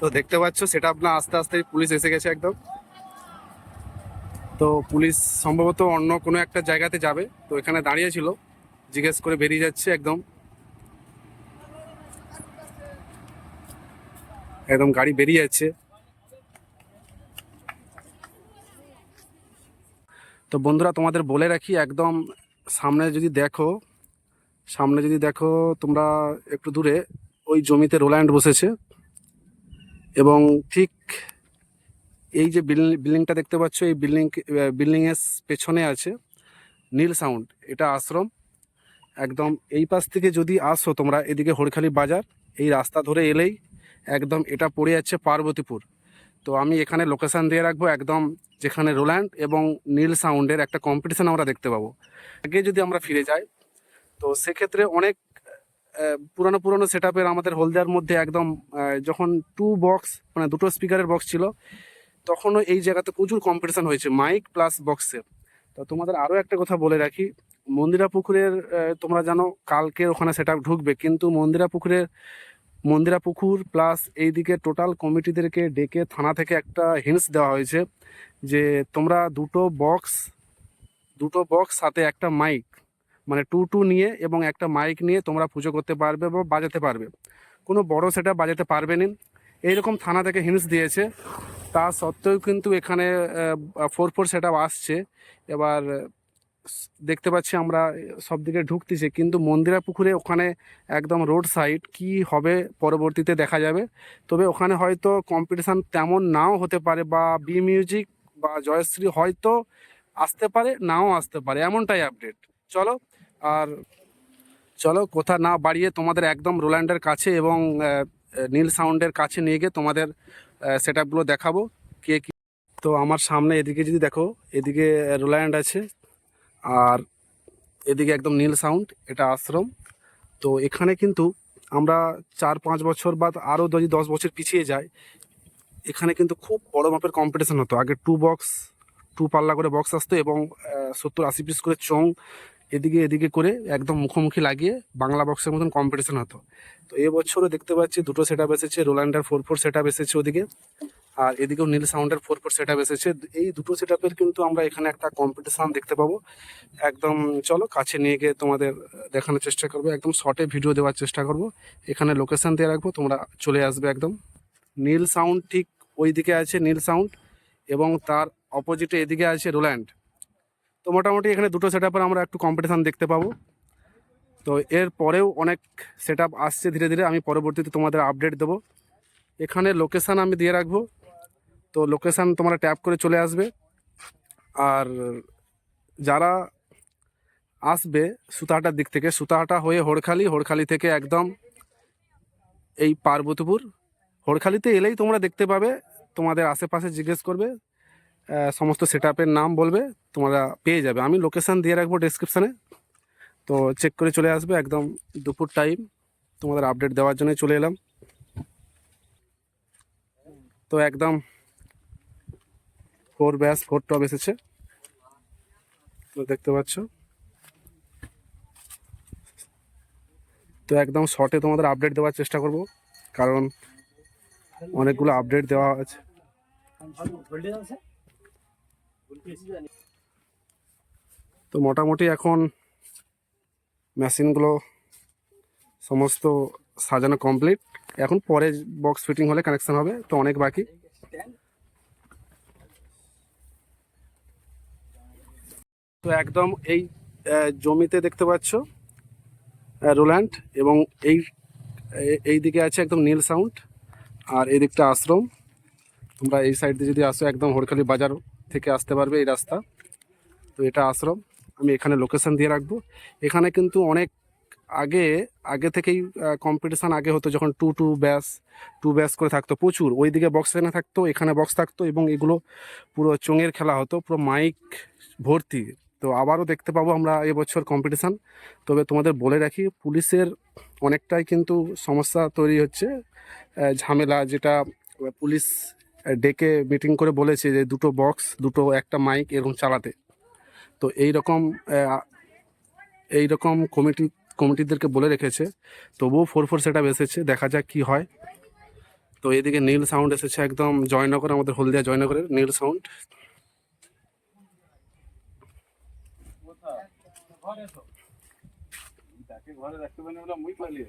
তো দেখতে পাচ্ছ, সেটা আপনার আস্তে আস্তে পুলিশ এসে গেছে একদম। তো পুলিশ সম্ভবত অন্য কোনো একটা জায়গাতে যাবে। তো এখানে দাঁড়িয়ে ছিল, জিজ্ঞেস করে বেরিয়ে যাচ্ছে একদম। একদম গাড়ি বেরিয়ে যাচ্ছে। তো বন্ধুরা, তোমাদের বলে রাখি, একদম সামনে যদি দেখো, সামনে যদি দেখো তোমরা একটু দূরে, ওই জমিতে রোল্যান্ড বসেছে। এবং ঠিক এই যে বিল্ডিং বিল্ডিংটা দেখতে পাচ্ছ, এই বিল্ডিং বিল্ডিংয়ের পেছনে আছে নীল সাউন্ড, এটা আশ্রম। একদম এই পাশ থেকে যদি আসো তোমরা, এদিকে হরখালি বাজার, এই রাস্তা ধরে এলেই একদম এটা পড়ে যাচ্ছে পার্বতীপুর। তো আমি এখানে লোকেশান দিয়ে রাখব একদম যেখানে রোল্যান্ড এবং নীল সাউন্ডের একটা কম্পিটিশান আমরা দেখতে পাবো। আগে যদি আমরা ফিরে যাই, তো সেক্ষেত্রে অনেক পুরানো পুরানো সেট আমাদের হলদিয়ার মধ্যে একদম যখন টু বক্স মানে দুটো স্পিকারের বক্স ছিল, তখনও এই জায়গাতে প্রচুর কম্পিটিশন হয়েছে মাইক প্লাস বক্সের তো তোমাদের আরও একটা কথা বলে রাখি, মন্দিরা পুকুরের তোমরা জানো কালকে ওখানে সেটা ঢুকবে, কিন্তু মন্দিরা পুকুরের, মন্দিরা পুকুর প্লাস এইদিকে টোটাল কমিটিদেরকে ডেকে থানা থেকে একটা হিন্স দেওয়া হয়েছে, যে তোমরা দুটো বক্স দুটো বক্স সাথে একটা মাইক মানে টু টু নিয়ে এবং একটা মাইক নিয়ে তোমরা পুজো করতে পারবে বা বাজাতে পারবে। কোনো বড় সেটা বাজাতে পারবে না। এইরকম থানা থেকে হিন্স দিয়েছে। তা সত্ত্বেও কিন্তু এখানে ফোর ফোর সেট আসছে। এবার, দেখতে পাচ্ছি আমরা সব দিকে ঢুকতেছে। কিন্তু মন্দিরা পুকুরে ওখানে একদম রোড সাইড কি হবে পরবর্তীতে দেখা যাবে। তবে ওখানে হয়তো কম্পিটিশান তেমন নাও হতে পারে বা বি মিউজিক বা জয়শ্রী হয়তো আসতে পারে, নাও আসতে পারে। এমনটাই আপডেট চলো আর চলো কথা না বাড়িয়ে তোমাদের একদম রোল্যান্ডের কাছে এবং নীল সাউন্ডের কাছে নিয়ে গিয়ে তোমাদের সেট আপগুলো দেখাবো, কে কি। তো আমার সামনে এদিকে যদি দেখো, এদিকে রোল্যান্ড আছে, আর এদিকে একদম নীল সাউন্ড, এটা আশ্রম। তো এখানে কিন্তু আমরা চার পাঁচ বছর বা আরও যদি দশ বছর পিছিয়ে যাই, এখানে কিন্তু খুব বড় মাপের কম্পিটিশান হতো। আগে টু বক্স টু পাল্লা করে বক্স আসতো এবং সত্তর আশি পিস করে চং এদিকে এদিকে করে একদম মুখোমুখি লাগিয়ে বাংলা বক্সের মতন কম্পিটিশন হতো। তো এবছরও দেখতে পাচ্ছি দুটো সেট আপ এসেছে রোল্যান্ডার ফোর ফোর সেট আপ এসেছে ওদিকে। আর এদিকেও নীল সাউন্ডের ফোর ফোর সেট আপ এসেছে। এই দুটো সেট আপের কিন্তু আমরা এখানে একটা কম্পিটিশন দেখতে পাবো। একদম চলো কাছে নিয়ে গিয়ে তোমাদের দেখানোর চেষ্টা করব। একদম শর্টে ভিডিও দেওয়ার চেষ্টা করব। এখানে লোকেশন দিয়ে রাখব, তোমরা চলে আসবে একদম। নীল সাউন্ড ঠিক ওই দিকে আছে নীল সাউন্ড এবং তার অপোজিটে এদিকে আছে রোল্যান্ড তো মোটামুটি এখানে দুটো সেট আমরা একটু কম্পিটিশান দেখতে পাবো। তো এর পরেও অনেক সেট আসছে ধীরে ধীরে, আমি পরবর্তীতে তোমাদের আপডেট দেবো। এখানে লোকেশান আমি দিয়ে রাখব। তো লোকেশান তোমরা ট্যাপ করে চলে আসবে। আর যারা আসবে সুতাহাটার দিক থেকে, সুতাহাটা হয়ে হড়খালি হড়খালি থেকে একদম এই পার্বতীপুর। হড়খালিতে এলেই তোমরা দেখতে পাবে, তোমাদের আশেপাশে জিজ্ঞেস করবে। সমস্ত সেট নাম বলবে, তোমরা পেয়ে যাবে। আমি লোকেশান দিয়ে রাখব ডেসক্রিপশানে তো চেক করে চলে আসবে, একদম দুপুর টাইম তোমাদের আপডেট দেওয়ার জন্য চলে এলাম। তো একদম ফোর ব্যাস ফোর টপ এসেছে। তো দেখতে পাচ্ছ। তো একদম শর্টে তোমাদের আপডেট দেওয়ার চেষ্টা করব, কারণ অনেকগুলো আপডেট দেওয়া আছে। তো মোটামুটি এখন মেশিনগুলো সমস্ত সাজানো কমপ্লিট। এখন পরে বক্স ফিটিং হলে কানেকশন হবে, তো অনেক বাকি। তো একদম এই জমিতে দেখতে পাচ্ছ রোল্যান্ড এবং এই এই দিকে আছে একদম নীল সাউন্ড আর এই দিকটা আশ্রম। তোমরা এই সাইড দিয়ে যদি আসো, একদম হরখালি বাজার থেকে আসতে পারবে এই রাস্তা। তো এটা আশ্রম। আমি এখানে লোকেশন দিয়ে রাখব। এখানে কিন্তু অনেক আগে আগে থেকেই কম্পিটিশান আগে হতো যখন টু টু ব্যাস টু ব্যাস করে থাকতো প্রচুর। ওইদিকে বক্স এখানে থাকতো, এখানে বক্স থাকতো এবং এগুলো পুরো চোঙের খেলা হতো, পুরো মাইক ভর্তি। তো আবারও দেখতে পাবো আমরা এবছর কম্পিটিশান তবে তোমাদের বলে রাখি, পুলিশের অনেকটাই কিন্তু সমস্যা তৈরি হচ্ছে। ঝামেলা যেটা, পুলিশ ডেকে মিটিং করে বলেছে যে দুটো বক্স দুটো একটা মাইক এরকম চালাতে। তো এই রকম এই রকম কমিটি কমিটিদেরকে বলে রেখেছে। তবুও ফোর ফোর সেট এসেছে, দেখা যাক কি হয়। তো এদিকে নীল সাউন্ড এসেছে একদম, জয়নগর, আমাদের হলদিয়া জয়নগরের নীল সাউন্ড ঘরে রাখতে বলে মুই পালিয়ে